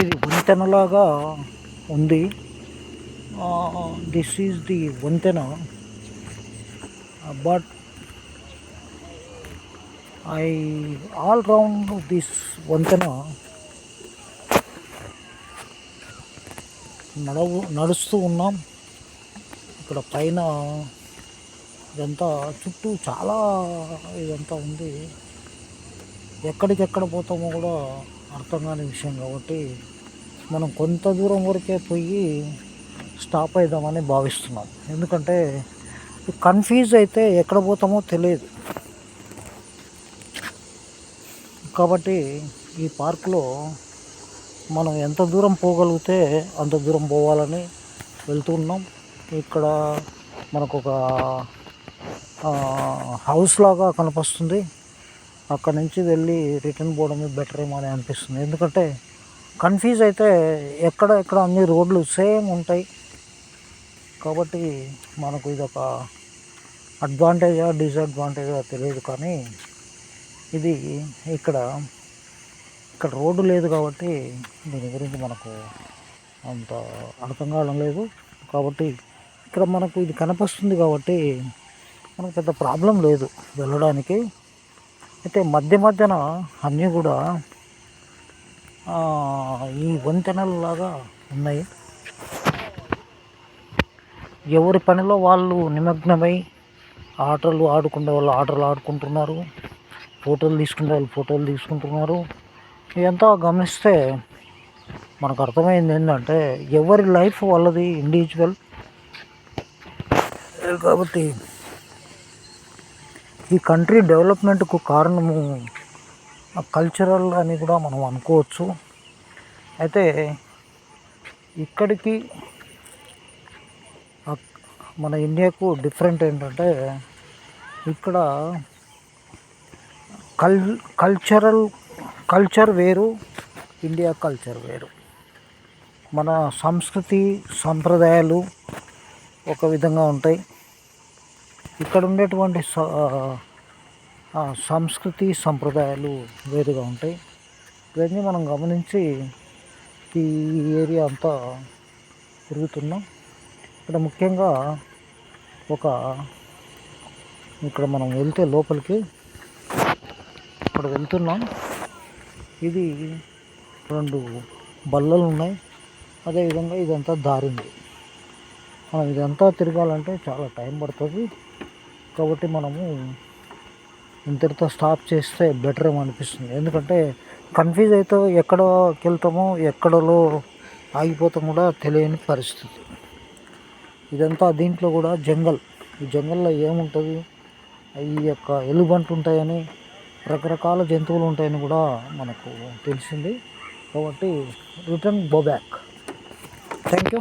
ఇది వంతెనలాగా ఉంది. దిస్ ఈజ్ ది వంతెన but I all round this వంతెన నడవు నడుస్తూ ఉన్నాం. ఇక్కడ పైన ఇదంతా చుట్టూ చాలా ఇదంతా ఉంది. ఎక్కడికెక్కడ పోతామో కూడా అర్థం కాని విషయం కాబట్టి మనం కొంత దూరం వరకే పోయి స్టాప్ అవుదామని భావిస్తున్నాం. ఎందుకంటే కన్ఫ్యూజ్ అయితే ఎక్కడ పోతామో తెలియదు. కాబట్టి ఈ పార్క్లో మనం ఎంత దూరం పోగలిగితే అంత దూరం పోవాలని వెళ్తున్నాం ఇక్కడ మనకు ఒక హౌస్ లాగా కనిపిస్తుంది. అక్కడ నుంచి వెళ్ళి రిటర్న్ పోవడమే బెటర్ ఏమో అని అనిపిస్తుంది. ఎందుకంటే కన్ఫ్యూజ్ అయితే ఎక్కడ ఎక్కడ అన్ని రోడ్లు సేమ్ ఉంటాయి. కాబట్టి మనకు ఇది ఒక అడ్వాంటేజా డిసడ్వాంటేజా తెలియదు కానీ ఇది ఇక్కడ ఇక్కడ రోడ్డు లేదు కాబట్టి దీని గురించి మనకు అంత అర్థం కావడం లేదు. కాబట్టి ఇక్కడ మనకు ఇది కనిపిస్తుంది కాబట్టి మనకు పెద్ద ప్రాబ్లం లేదు వెళ్ళడానికి. అయితే మధ్య మధ్యన అన్నీ కూడా ఈ వంతెనలాగా ఉన్నాయి. ఎవరి పనిలో వాళ్ళు నిమగ్నమై ఆటలు ఆడుకునే వాళ్ళు ఆటలు ఆడుకుంటున్నారు ఫోటోలు తీసుకునే వాళ్ళు ఫోటోలు తీసుకుంటున్నారు. ఇదంతా గమనిస్తే మనకు అర్థమైంది ఏంటంటే ఎవరి లైఫ్ వాళ్ళది ఇండివిజువల్. కాబట్టి ఈ కంట్రీ డెవలప్మెంట్కు కారణము కల్చరల్ అని కూడా మనం అనుకోవచ్చు. అయితే ఇక్కడికి మన ఇండియాకు డిఫరెంట్ ఏంటంటే ఇక్కడ కల్ కల్చరల్ కల్చర్ వేరు ఇండియా కల్చర్ వేరు. మన సంస్కృతి సంప్రదాయాలు ఒక విధంగా ఉంటాయి. ఇక్కడ ఉండేటువంటి సంస్కృతి సంప్రదాయాలు వేరుగా ఉంటాయి. ఇవన్నీ మనం గమనించి ఈ ఏరియా అంతా తిరుగుతున్నాం. ఇక్కడ ముఖ్యంగా ఒక ఇక్కడ మనం వెళ్తే లోపలికి ఇక్కడ వెళ్తున్నాం. ఇది రెండు బల్లలు ఉన్నాయి. అదేవిధంగా ఇదంతా దారింది. మనం ఇదంతా తిరగాలంటే చాలా టైం పడుతుంది. కాబట్టి మనము ఇంతటితో స్టాప్ చేస్తే బెటర్ అనిపిస్తుంది. ఎందుకంటే కన్ఫ్యూజ్ అయితే ఎక్కడకి వెళ్తామో ఎక్కడలో ఆగిపోతాం కూడా తెలియని పరిస్థితి. ఇదంతా దీంట్లో కూడా జంగల్. ఈ జంగల్లో ఏముంటుంది? ఈ యొక్క ఎలుబంట్లు ఉంటాయని రకరకాల జంతువులు ఉంటాయని కూడా మనకు తెలిసింది. కాబట్టి return go back thank you